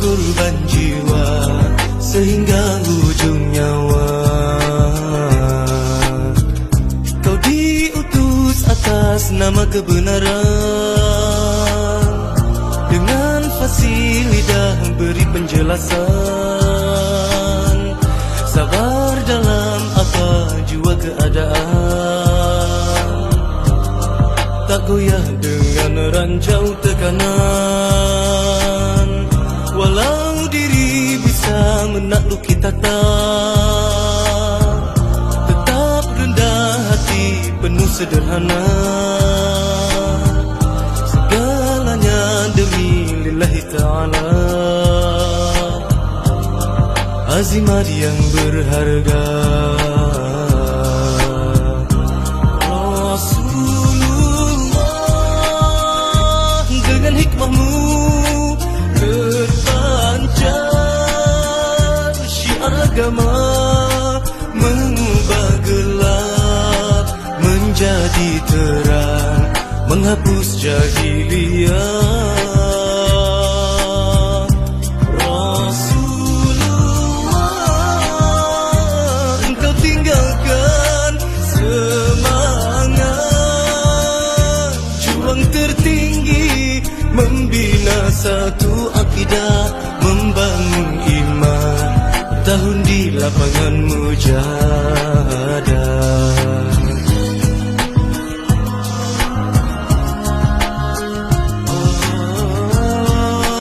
korban jiwa sehingga ujung nyawa. Kau diutus atas nama kebenaran. Dengan fasih lidah beri penjelasan. Sabar dalam apa jua keadaan. Tak goyah dengan ranjau tekanan. Bisa menakluki tata Tetap rendah hati penuh sederhana. Segalanya demi lillahi ta'ala. Azimat yang berharga agama mengubah gelap menjadi terang menghapus membina satu akidah di lapangan mujahadah